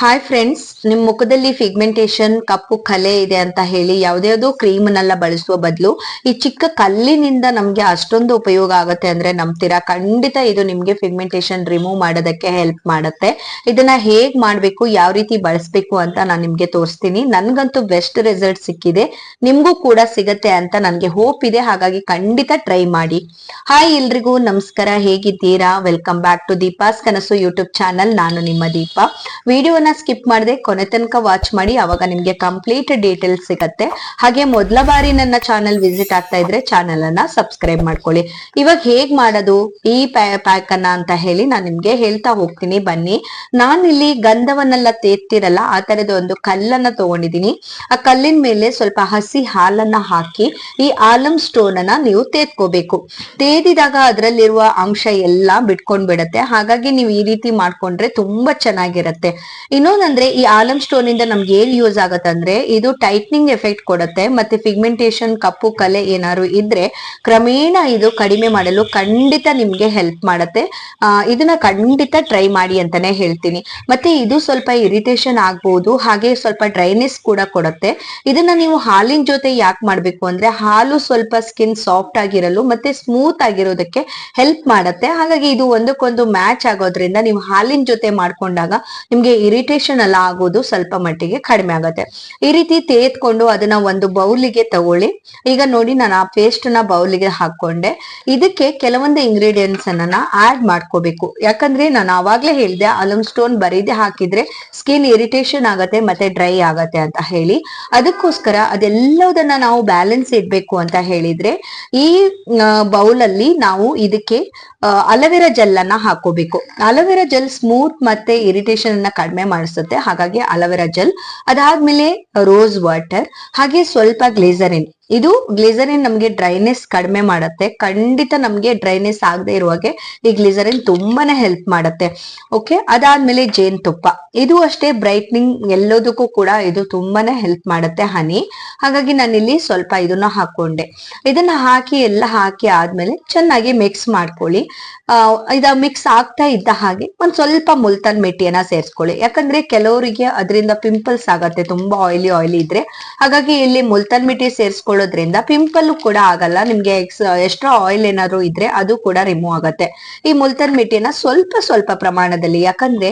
Hi friends ನಿಮ್ ಮುಖದಲ್ಲಿ ಫಿಗ್ಮೆಂಟೇಶನ್ ಕಪ್ಪು ಕಲೆ ಇದೆ ಅಂತ ಹೇಳಿ ಯಾವ್ದ್ಯಾವ್ದೋ ಕ್ರೀಮ್ನೆಲ್ಲ ಬಳಸುವ ಬದಲು ಈ ಚಿಕ್ಕ ಕಲ್ಲಿನಿಂದ ನಮ್ಗೆ ಅಷ್ಟೊಂದು ಉಪಯೋಗ ಆಗುತ್ತೆ ಅಂದ್ರೆ ನಂಬ್ತೀರಾ? ಖಂಡಿತ ಇದು ನಿಮ್ಗೆ ಫಿಗ್ಮೆಂಟೇಶನ್ ರಿಮೂವ್ ಮಾಡೋದಕ್ಕೆ ಹೆಲ್ಪ್ ಮಾಡುತ್ತೆ. ಇದನ್ನ ಹೇಗ್ ಮಾಡ್ಬೇಕು, ಯಾವ ರೀತಿ ಬಳಸ್ಬೇಕು ಅಂತ ನಾನು ನಿಮ್ಗೆ ತೋರಿಸ್ತೀನಿ. ನನ್ಗಂತೂ ಬೆಸ್ಟ್ ರಿಸಲ್ಟ್ ಸಿಕ್ಕಿದೆ. ನಿಮ್ಗೂ ಕೂಡ ಸಿಗತ್ತೆ ಅಂತ ನನ್ಗೆ ಹೋಪ್ ಇದೆ. ಹಾಗಾಗಿ ಖಂಡಿತ ಟ್ರೈ ಮಾಡಿ. ಹಾಯ್ ಎಲ್ರಿಗೂ, ನಮಸ್ಕಾರ. ಹೇಗಿದ್ದೀರಾ? ವೆಲ್ಕಮ್ ಬ್ಯಾಕ್ ಟು ದೀಪಾಸ್ ಕನಸು ಯೂಟ್ಯೂಬ್ ಚಾನಲ್ ನಾನು ನಿಮ್ಮ ದೀಪ. ವಿಡಿಯೋನ ಸ್ಕಿಪ್ ಮಾಡದೆ, ಕೊನೆ ತನಕ ವಾಚ್ ಮಾಡಿ, ಅವಾಗ ನಿಮ್ಗೆ ಕಂಪ್ಲೀಟ್ ಡೀಟೇಲ್ಸ್ ಸಿಗತ್ತೆ. ಹಾಗೆ ಮೊದಲ ಬಾರಿ ನನ್ನ ಚಾನೆಲ್ ವಿಸಿಟ್ ಆಗ್ತಾ ಇದ್ರೆ ಚಾನಲ್ ಅನ್ನ ಸಬ್ಸ್ಕ್ರೈಬ್ ಮಾಡ್ಕೊಳ್ಳಿ. ಇವಾಗ ಹೇಗ್ ಮಾಡೋದು? ಈ ಪ್ಯಾಕ್ ಅನ್ನ ಅಂತ ಹೇಳಿ ನಾನು ನಿಮ್ಗೆ ಹೇಳ್ತಾ ಹೋಗ್ತೀನಿ. ಬನ್ನಿ. ನಾನು ಇಲ್ಲಿ ಗಂಧವನ್ನೆಲ್ಲ ತೇತ್ತಿರಲ್ಲ ಆ ತರದ ಒಂದು ಕಲ್ಲನ್ನ ತಗೊಂಡಿದೀನಿ. ಆ ಕಲ್ಲಿನ ಮೇಲೆ ಸ್ವಲ್ಪ ಹಸಿ ಹಾಲನ್ನ ಹಾಕಿ, ಈ ಆಲಮ್ ಸ್ಟೋನ್ ಅನ್ನ ನೀವು ತೇತ್ಕೋಬೇಕು ತೇದಿದಾಗ ಅದರಲ್ಲಿರುವ ಅಂಶ ಎಲ್ಲ ಬಿಟ್ಕೊಂಡ್ ಬಿಡತ್ತೆ ಹಾಗಾಗಿ ನೀವು ಈ ರೀತಿ ಮಾಡ್ಕೊಂಡ್ರೆ ತುಂಬಾ ಚೆನ್ನಾಗಿರತ್ತೆ. ಇನ್ನೊಂದಂದ್ರೆ ಈ ಆಲಮ್ ಸ್ಟೋನ್ ಇಂದ ನಮ್ಗೆ ಏನ್ ಯೂಸ್ ಆಗತ್ತಂದ್ರೆ ಇದು ಟೈಟ್ನಿಂಗ್ ಎಫೆಕ್ಟ್ ಕೊಡುತ್ತೆ, ಮತ್ತೆ ಪಿಗ್ಮೆಂಟೇಷನ್ ಕಪ್ಪು ಕಲೆ ಏನಾದ್ರು ಇದ್ರೆ ಕ್ರಮೇಣ ಇದು ಕಡಿಮೆ ಮಾಡಲು ಖಂಡಿತ ನಿಮ್ಗೆ ಹೆಲ್ಪ್ ಮಾಡತ್ತೆ. ಇದನ್ನ ಖಂಡಿತ ಟ್ರೈ ಮಾಡಿ ಅಂತಾನೆ ಹೇಳ್ತೀನಿ. ಮತ್ತೆ ಇದು ಸ್ವಲ್ಪ ಇರಿಟೇಷನ್ ಆಗ್ಬಹುದು ಹಾಗೆ ಸ್ವಲ್ಪ ಡ್ರೈನೆಸ್ ಕೂಡ ಕೊಡುತ್ತೆ. ಇದನ್ನ ನೀವು ಹಾಲಿನ ಜೊತೆ ಯಾಕೆ ಮಾಡ್ಬೇಕು ಅಂದ್ರೆ ಹಾಲು ಸ್ವಲ್ಪ ಸ್ಕಿನ್ ಸಾಫ್ಟ್ ಆಗಿರಲು ಮತ್ತೆ ಸ್ಮೂತ್ ಆಗಿರೋದಕ್ಕೆ ಹೆಲ್ಪ್ ಮಾಡತ್ತೆ. ಹಾಗಾಗಿ ಇದು ಒಂದಕ್ಕೊಂದು ಮ್ಯಾಚ್ ಆಗೋದ್ರಿಂದ ನೀವು ಹಾಲಿನ ಜೊತೆ ಮಾಡ್ಕೊಂಡಾಗ ನಿಮ್ಗೆ ಇರಿಟೇಷನ್ ಎಲ್ಲ ಆಗೋದು ಸ್ವಲ್ಪ ಮಟ್ಟಿಗೆ ಕಡಿಮೆ ಆಗುತ್ತೆ. ಈ ರೀತಿ ತೇತ್ಕೊಂಡು ಅದನ್ನ ಒಂದು ಬೌಲಿಗೆ ತಗೊಳ್ಳಿ. ಈಗ ನೋಡಿ ನಾನು ಆ ಪೇಸ್ಟ್ನ ಬೌಲಿಗೆ ಹಾಕೊಂಡೆ ಇದಕ್ಕೆ ಕೆಲವೊಂದು ಇಂಗ್ರೀಡಿಯೆಂಟ್ಸ್ ಅನ್ನ ಆಡ್ ಮಾಡ್ಕೋಬೇಕು. ಯಾಕಂದ್ರೆ ನಾನು ಅವಾಗ್ಲೇ ಹೇಳಿದೆ ಅಲಮ್ ಸ್ಟೋನ್ ಬರೀದೆ ಹಾಕಿದ್ರೆ ಸ್ಕಿನ್ ಇರಿಟೇಷನ್ ಆಗತ್ತೆ, ಮತ್ತೆ ಡ್ರೈ ಆಗತ್ತೆ ಅಂತ ಹೇಳಿ. ಅದಕ್ಕೋಸ್ಕರ ಅದೆಲ್ಲದನ್ನ ನಾವು ಬ್ಯಾಲೆನ್ಸ್ ಇಡ್ಬೇಕು ಅಂತ ಹೇಳಿದ್ರೆ ಈ ಬೌಲ್ ಅಲ್ಲಿ ನಾವು ಇದಕ್ಕೆ ಅಲವೆರಾ ಜೆಲ್ ಅನ್ನ ಹಾಕೋಬೇಕು ಅಲವೆರಾ ಜೆಲ್ ಸ್ಮೂತ್ ಮತ್ತೆ ಇರಿಟೇಷನ್ ಅನ್ನ ಕಡಿಮೆ ಮಾಡಿಸುತ್ತೆ ಹಾಗಾಗಿ ಅಲವೆರಾ ಜೆಲ್ ಅದಾದ್ಮೇಲೆ ರೋಸ್ ವಾಟರ್ ಹಾಗೆ ಸ್ವಲ್ಪ ಗ್ಲೇಸರಿನ್. ಇದು ಗ್ಲಿಸರಿನ್ ನಮ್ಗೆ ಡ್ರೈನೆಸ್ ಕಡಿಮೆ ಮಾಡುತ್ತೆ. ಖಂಡಿತ ನಮ್ಗೆ ಡ್ರೈನೆಸ್ ಆಗದೆ ಇರುವಾಗೆ ಈ ಗ್ಲಿಸರಿನ್ ತುಂಬಾನೇ ಹೆಲ್ಪ್ ಮಾಡುತ್ತೆ. ಓಕೆ? ಅದಾದ್ಮೇಲೆ ಜೇನ್ ತುಪ್ಪ ಇದು ಅಷ್ಟೇ ಬ್ರೈಟ್ನಿಂಗ್ ಎಲ್ಲದಕ್ಕೂ ಕೂಡ ಇದು ತುಂಬಾನೇ ಹೆಲ್ಪ್ ಮಾಡುತ್ತೆ ಹನಿ. ಹಾಗಾಗಿ ನಾನಿಲ್ಲಿ ಸ್ವಲ್ಪ ಇದನ್ನ ಹಾಕೊಂಡೆ ಇದನ್ನ ಹಾಕಿ ಎಲ್ಲ ಹಾಕಿ ಆದ್ಮೇಲೆ ಚೆನ್ನಾಗಿ ಮಿಕ್ಸ್ ಮಾಡ್ಕೊಳ್ಳಿ. ಇದ ಮಿಕ್ಸ್ ಆಗ್ತಾ ಇದ್ದ ಹಾಗೆ ಒಂದ್ ಸ್ವಲ್ಪ ಮುಲ್ತಾನ್ ಮೆಟ್ಟಿಯನ್ನ ಸೇರಿಸ್ಕೊಳ್ಳಿ. ಯಾಕಂದ್ರೆ ಕೆಲವರಿಗೆ ಅದರಿಂದ ಪಿಂಪಲ್ಸ್ ಆಗತ್ತೆ. ತುಂಬಾ ಆಯಿಲಿ ಆಯಿಲಿ ಇದ್ರೆ. ಹಾಗಾಗಿ ಇಲ್ಲಿ ಮುಲ್ತಾನ್ ಮೆಟ್ಟಿ ಸೇರಿಸ್ಕೊಳ್ಳೋದ್ರಿಂದ ಪಿಂಪಲ್ ಕೂಡ ಆಗಲ್ಲ. ನಿಮ್ಗೆ ಎಕ್ಸ್ಟ್ರಾ ಆಯಿಲ್ ಏನಾದ್ರು ಇದ್ರೆ ಅದು ಕೂಡ ರಿಮೂವ್ ಆಗತ್ತೆ. ಈ ಮುಲ್ತನ್ ಮಿಟ್ಟಿನ ಸ್ವಲ್ಪ ಸ್ವಲ್ಪ ಪ್ರಮಾಣದಲ್ಲಿ, ಯಾಕಂದ್ರೆ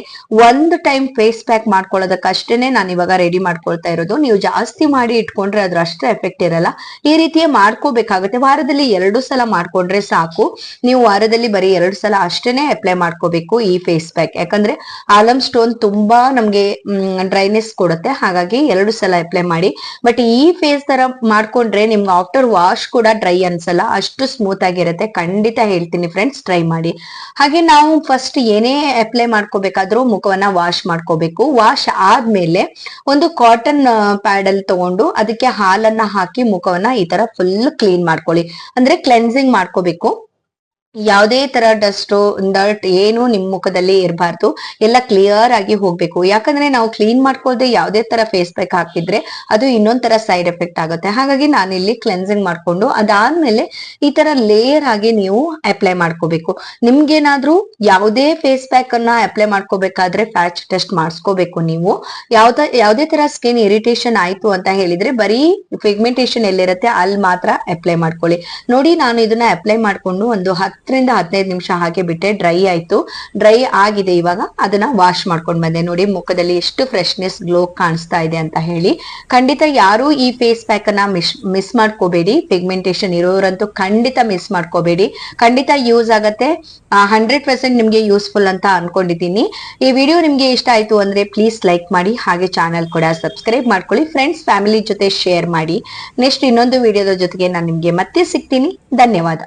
ಒಂದು ಟೈಮ್ ಫೇಸ್ ಪ್ಯಾಕ್ ಮಾಡ್ಕೊಳ್ಳೋದಕ್ಕಷ್ಟೇನೆ ನಾನು ಇವಾಗ ರೆಡಿ ಮಾಡ್ಕೊಳ್ತಾ ಇರೋದು. ನೀವು ಜಾಸ್ತಿ ಮಾಡಿ ಇಟ್ಕೊಂಡ್ರೆ ಅದ್ರ ಅಷ್ಟು ಎಫೆಕ್ಟ್ ಇರಲ್ಲ. ಈ ರೀತಿಯೇ ಮಾಡ್ಕೋಬೇಕಾಗುತ್ತೆ. ವಾರದಲ್ಲಿ ಎರಡು ಸಲ ಮಾಡ್ಕೊಂಡ್ರೆ ಸಾಕು. ನೀವು ವಾರದಲ್ಲಿ ಬರೀ ಎರಡು ಸಲ ಅಷ್ಟೇನೆ ಅಪ್ಲೈ ಮಾಡ್ಕೋಬೇಕು ಈ ಫೇಸ್ ಪ್ಯಾಕ್ ಯಾಕಂದ್ರೆ ಆಲಮ್ ಸ್ಟೋನ್ ತುಂಬಾ ನಮ್ಗೆ ಡ್ರೈನೆಸ್ ಕೊಡುತ್ತೆ. ಹಾಗಾಗಿ ಎರಡು ಸಲ ಅಪ್ಲೈ ಮಾಡಿ. ಬಟ್ ಈ ಫೇಸ್ ತರ ಮಾಡ್ಕೊಂಡ್ರೆ ನಿಮ್ಗೆ ಆಫ್ಟರ್ ವಾಶ್ ಕೂಡ ಡ್ರೈ ಅನ್ಸಲ್ಲ, ಅಷ್ಟು ಸ್ಮೂತ್ ಆಗಿರುತ್ತೆ. ಖಂಡಿತ ಹೇಳ್ತೀನಿ ಫ್ರೆಂಡ್ಸ್ ಟ್ರೈ ಮಾಡಿ. ಹಾಗೆ ನಾವು ಫಸ್ಟ್ ಏನೇ ಅಪ್ಲೈ ಮಾಡ್ಕೋಬೇಕಾದ್ರೂ ಮುಖವನ್ನ ವಾಶ್ ಮಾಡ್ಕೋಬೇಕು. ವಾಶ್ ಆದ್ಮೇಲೆ ಒಂದು ಕಾಟನ್ ಪ್ಯಾಡ್ ಅಲ್ಲಿ ತಗೊಂಡು ಅದಕ್ಕೆ ಹಾಲನ್ನ ಹಾಕಿ ಮುಖವನ್ನ ಈ ತರ ಫುಲ್ ಕ್ಲೀನ್ ಮಾಡ್ಕೊಳ್ಳಿ. ಅಂದ್ರೆ ಕ್ಲೆನ್ಸಿಂಗ್ ಮಾಡ್ಕೋಬೇಕು. ಯಾವುದೇ ತರ ಡಸ್ಟ್ ಡರ್ಟ್ ಏನು ನಿಮ್ ಮುಖದಲ್ಲಿ ಇರಬಾರ್ದು. ಎಲ್ಲ ಕ್ಲಿಯರ್ ಆಗಿ ಹೋಗ್ಬೇಕು. ಯಾಕಂದ್ರೆ ನಾವು ಕ್ಲೀನ್ ಮಾಡ್ಕೊಳ್ಳದೆ ಯಾವುದೇ ತರ ಫೇಸ್ ಪ್ಯಾಕ್ ಹಾಕಿದ್ರೆ ಅದು ಇನ್ನೊಂದ್ ತರ ಸೈಡ್ ಎಫೆಕ್ಟ್ ಆಗುತ್ತೆ. ಹಾಗಾಗಿ ನಾನಿಲ್ಲಿ ಕ್ಲೆನ್ಸಿಂಗ್ ಮಾಡ್ಕೊಂಡು ಅದಾದ್ಮೇಲೆ ಈ ತರ ಲೇಯರ್ ಆಗಿ ನೀವು ಅಪ್ಲೈ ಮಾಡ್ಕೋಬೇಕು. ನಿಮ್ಗೇನಾದ್ರೂ ಯಾವುದೇ ಫೇಸ್ ಪ್ಯಾಕ್ ಅನ್ನ ಅಪ್ಲೈ ಮಾಡ್ಕೋಬೇಕಾದ್ರೆ ಪ್ಯಾಚ್ ಟೆಸ್ಟ್ ಮಾಡಿಸ್ಕೋಬೇಕು ನೀವು. ಯಾವ್ದ, ಯಾವುದೇ ತರ ಸ್ಕಿನ್ ಇರಿಟೇಷನ್ ಆಯ್ತು ಅಂತ ಹೇಳಿದ್ರೆ ಬರೀ ಪಿಗ್ಮೆಂಟೇಷನ್ ಎಲ್ಲಿರುತ್ತೆ ಅಲ್ಲಿ ಮಾತ್ರ ಅಪ್ಲೈ ಮಾಡ್ಕೊಳ್ಳಿ. ನೋಡಿ ನಾನು ಇದನ್ನ ಅಪ್ಲೈ ಮಾಡ್ಕೊಂಡು ಒಂದು ಹತ್ತು ಹತ್ತರಿಂದ ಹದಿನೈದು ನಿಮಿಷ ಹಾಗೆ ಬಿಟ್ಟೆ ಡ್ರೈ ಆಯ್ತು. ಡ್ರೈ ಆಗಿದೆ ಇವಾಗ, ಅದನ್ನ ವಾಶ್ ಮಾಡ್ಕೊಂಡ್ ಬಂದೆ. ನೋಡಿ, ಮುಖದಲ್ಲಿ ಎಷ್ಟು ಫ್ರೆಶ್ನೆಸ್ ಗ್ಲೋ ಕಾಣಿಸ್ತಾ ಇದೆ ಅಂತ ಹೇಳಿ. ಖಂಡಿತ ಯಾರು ಈ ಫೇಸ್ ಪ್ಯಾಕ್ ಅನ್ನ ಮಿಸ್ ಮಿಸ್ ಮಾಡ್ಕೋಬೇಡಿ. ಪಿಗ್ಮೆಂಟೇಶನ್ ಇರೋರಂತೂ ಖಂಡಿತ ಮಿಸ್ ಮಾಡ್ಕೋಬೇಡಿ. ಖಂಡಿತ ಯೂಸ್ ಆಗತ್ತೆ. ಹಂಡ್ರೆಡ್ ಪರ್ಸೆಂಟ್ ನಿಮ್ಗೆ ಯೂಸ್ಫುಲ್ ಅಂತ ಅನ್ಕೊಂಡಿದ್ದೀನಿ. ಈ ವಿಡಿಯೋ ನಿಮ್ಗೆ ಇಷ್ಟ ಆಯ್ತು ಅಂದ್ರೆ ಪ್ಲೀಸ್ ಲೈಕ್ ಮಾಡಿ, ಹಾಗೆ ಚಾನಲ್ ಕೂಡ ಸಬ್ಸ್ಕ್ರೈಬ್ ಮಾಡ್ಕೊಳ್ಳಿ. ಫ್ರೆಂಡ್ಸ್ ಫ್ಯಾಮಿಲಿ ಜೊತೆ ಶೇರ್ ಮಾಡಿ. ನೆಕ್ಸ್ಟ್ ಇನ್ನೊಂದು ವಿಡಿಯೋದ ಜೊತೆಗೆ ನಾನು ನಿಮ್ಗೆ ಮತ್ತೆ ಸಿಗ್ತೀನಿ. ಧನ್ಯವಾದ.